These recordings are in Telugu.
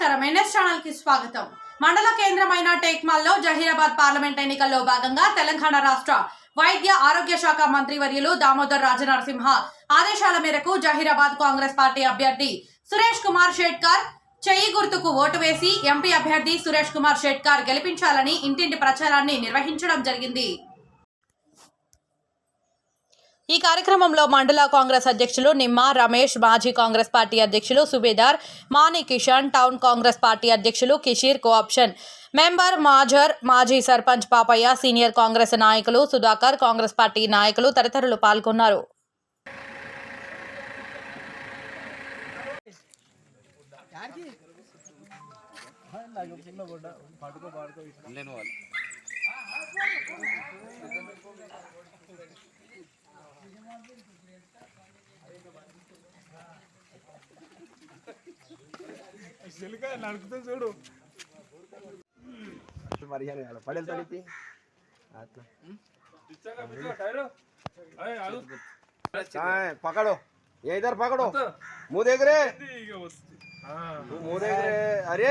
నమస్కారం ఎన్ఎస్ ఛానల్కి స్వాగతం. మండల కేంద్రమైన టేక్మాల్లో జహీరాబాద్ పార్లమెంట్ ఎన్నికల్లో భాగంగా తెలంగాణ రాష్ట్ర వైద్య ఆరోగ్య శాఖ మంత్రి వర్యులు దామోదర్ రాజనరసింహ ఆదేశాల మేరకు జహీరాబాద్ కాంగ్రెస్ పార్టీ అభ్యర్థి సురేష్ కుమార్ షేట్కర్ చెయ్యి గుర్తుకు ఓటు వేసి ఎంపీ అభ్యర్థి సురేష్ కుమార్ షేట్కర్ గెలిపించాలని ఇంటింటి ప్రచారాన్ని నిర్వహించడం జరిగింది. ఈ కార్యక్రమంలో మండల కాంగ్రెస్ అధ్యక్షులు నిమ్మ రమేష్ మాజీ కాంగ్రెస్ పార్టీ అధ్యక్షులు సుబేదార్ మాని కిషన్ టౌన్ కాంగ్రెస్ పార్టీ అధ్యక్షులు కిషీర్ కోఆప్షన్. మెంబర్ మాజర్ మాజీ సర్పంచ్ పాపయ్య సీనియర్ కాంగ్రెస్ నాయకులు సుధాకర్ కాంగ్రెస్ పార్టీ నాయకులు తదితరులు పాల్గొన్నారు. చిలుక నడుకుతుంది చూడు. మరి పడేలు తగ్గితే అట్లా. పకడు. ఏ ఇద్దరు పకడు? మూదెగరే. అరే.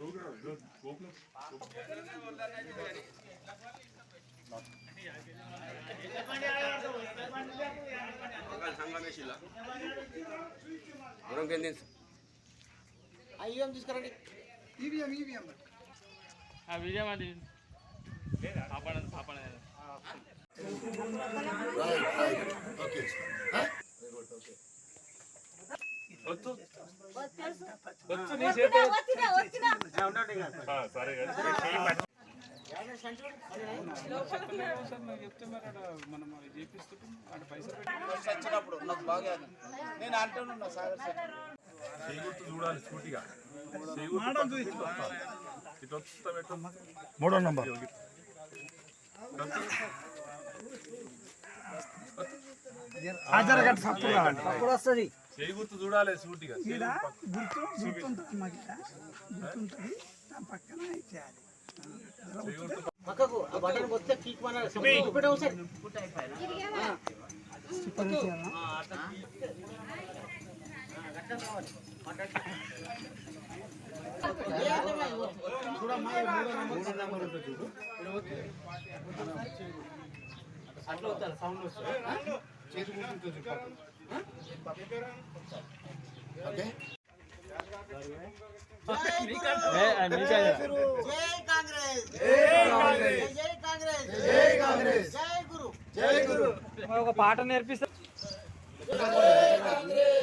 గారికి సురేష్ శెట్కర్ గారికి సురేష్ శెట్కర్ గారికి చేతి గుర్తుకే అట్లా అట్లా వచ్చు వచ్చు అయ్యేం తీసుకురండి ఈవీఎం వచ్చినప్పుడు నాకు బాగా నేను అంటున్నా సాగర్ సార్ చూడాలి మూడో నంబర్ అప్పుడు వస్తుంది. చేయగుర్తు చూడాలి సూటిగా? గుర్తు గుర్తుంటుంది మాకు గుర్తుంటుంది. దాని పక్కన చేయాలి పక్కకు ఆ బటన్ వస్తే కీక్ మన చూపెట్టావు జై కాంగ్రెస్. జై కాంగ్రెస్. జై కాంగ్రెస్. జై కాంగ్రెస్. జై గురు. ఒక పాట నేర్పిస్తా. జై